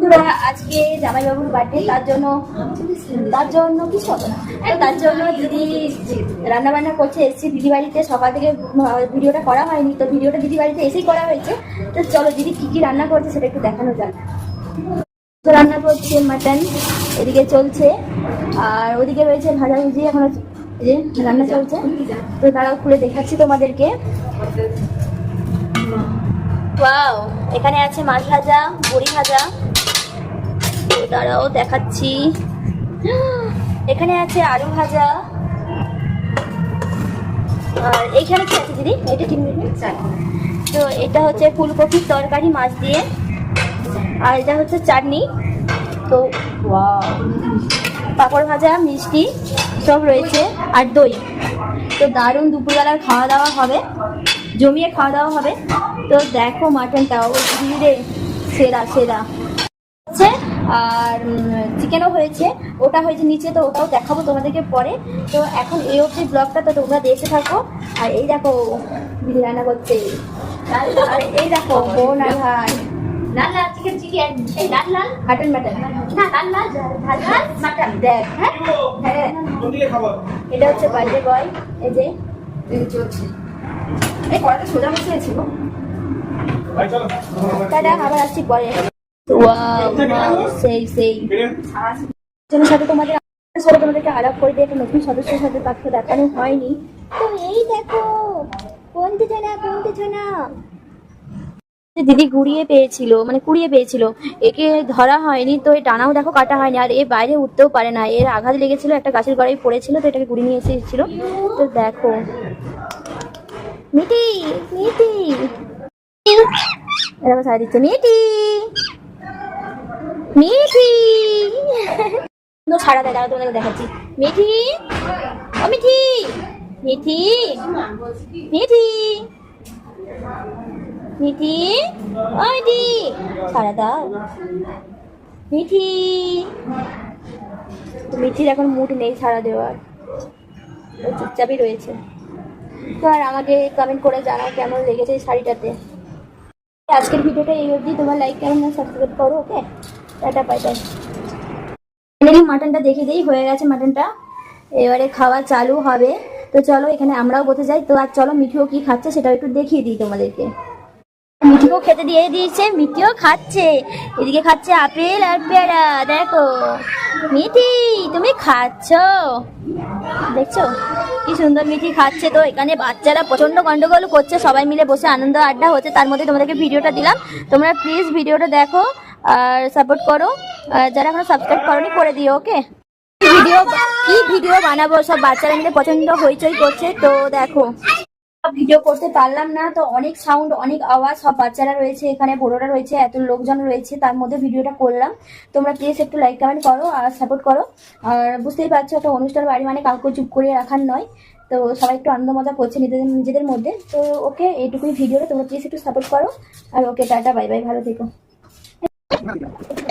বন্ধুরা আজকে জামাইবাবুর বার্থডে তার জন্য তার জন্য কিছু হবে না। তার জন্য দিদি রান্না বান্না করছে এসেছি দিদি বাড়িতে সকাল থেকে ভিডিওটা করা হয়নি তো ভিডিওটা দিদি বাড়িতে এসেই করা হয়েছে। তো চলো দিদি কি কি রান্না করছে সেটা একটু দেখানো যাক। তো রান্না করছে মাটন এদিকে চলছে আর ওদিকে রয়েছে ভাজাভুজি এখনও যে রান্না চলছে। তো তারাও খুলে দেখাচ্ছি তোমাদেরকে। ওয়াও এখানে আছে মাছ ভাজা বড়ি ভাজা। দাঁড়াও দেখাচ্ছি। এখানে আছে আলু ভাজা। আর এইখানে কি আছে দিদি? এটা তিন মিনিট তো এটা হচ্ছে ফুলকপির তরকারি মাছ দিয়ে। আর এটা হচ্ছে চাটনি। তো পাঁপড় ভাজা মিষ্টি সব রয়েছে। আর দই। তো দারুণ দুপুরবেলার খাওয়া দাওয়া হবে। জমিয়ে খাওয়া দাওয়া হবে। তো দেখো মাটনটা ও দিদিরে সেরা সেরা। হচ্ছে আর চিকেনও হয়েছে। ওটা হয়েছে নিচে তো ওটাও দেখাবো তোমাদেরকে পরে। তো এখন এই অবধি ব্লগটা তো তোমরা দেখে থাকো। আর এই দেখো দিদি রান্না করছে আর এই দেখো বোন আর ভাই। লাল লাল চিকেন চিকেন এই লাল লাল। মাটন মাটন না লাল লাল ঝাল ঝাল মাটন দেখ হ্যাঁ? হ্যাঁ। এটা হচ্ছে বার্থডে বয় এই যে চলছে। এই কড়াটা সোজা বসে ছিল ভাই চলো। টাটা আবার আসছি পরে। সেই দিদি ঘুরিয়ে পেয়েছিল মানে কুড়িয়ে পেয়েছিল, একে ধরা হয়নি, তো এই ডানাও দেখো কাটা হয়নি, আর এ বাইরে উঠতেও পারে না। এর আঘাত লেগেছিল, একটা গাছের গড়াই পড়েছিল, তো এটাকে ঘুরিয়ে নিয়ে এসেছিল। তো দেখো। মিটি মিটি। দিচ্ছে, মিটি। মিঠি। সারা দেয় দাঁড়া তোমাদেরকে দেখাচ্ছি। মিঠি, ও মিঠি মিঠি মিঠি মিঠি, ও মিঠি সারা দাও। মিঠি মিঠির এখন মুড নেই সারা দেওয়ার। চুপচাপই রয়েছে। তো আর আমাকে কমেন্ট করে জানাও কেমন লেগেছে শাড়িটাতে। আজকের ভিডিওটা এই অবধি। তোমার লাইক কেমন সাবস্ক্রাইব করো ওকে মাটনটা দেখে দিই, হয়ে গেছে মাটনটা এবারে খাওয়া চালু হবে। তো চলো, এখানে আমরাও বসে যাই। তো আর চলো, মিঠিও কি খাচ্ছে সেটা একটু দেখিয়ে দিই তোমাদেরকে। মিঠিকেও খেতে দিয়ে দিয়েছে, মিঠিও খাচ্ছে। এদিকে খাচ্ছে আপেল আর পেয়ারা, দেখো। মিঠি, তুমি খাচ্ছ? দেখছ? কি সুন্দর মিঠি খাচ্ছে তো। এখানে বাচ্চারা প্রচণ্ড গন্ডগোল করছে, সবাই মিলে বসে আনন্দ আড্ডা হচ্ছে। তার মধ্যে তোমাদেরকে ভিডিওটা দিলাম। তোমরা প্লিজ ভিডিওটা দেখো। আর সাপোর্ট করো। যারা এখনও সাবস্ক্রাইব করনি, করে দিও ওকে ভিডিও কি ভিডিও বানাবো? সব বাচ্চারা মিলে পছন্দ হইচই করছে, তো দেখো। ভিডিও করতে পারলাম না, তো অনেক সাউন্ড অনেক আওয়াজ, সব বাচ্চারা রয়েছে এখানে, বড়োরা রয়েছে, এত লোকজন রয়েছে, তার মধ্যে ভিডিওটা করলাম। তোমরা প্লিজ একটু লাইক কমেন্ট করো আর সাপোর্ট করো। আর বুঝতেই পারছ, একটা অনুষ্ঠান বাড়ি মানে কাউকে চুপ করে রাখার নয়। তো সবাই একটু আনন্দ মজা করছে নিজেদের নিজেদের মধ্যে। তো ওকে এইটুকুই ভিডিওটা তোমরা প্লিজ একটু সাপোর্ট করো। আর ওকে টাটা বাই বাই ভালো থেকো। 没 有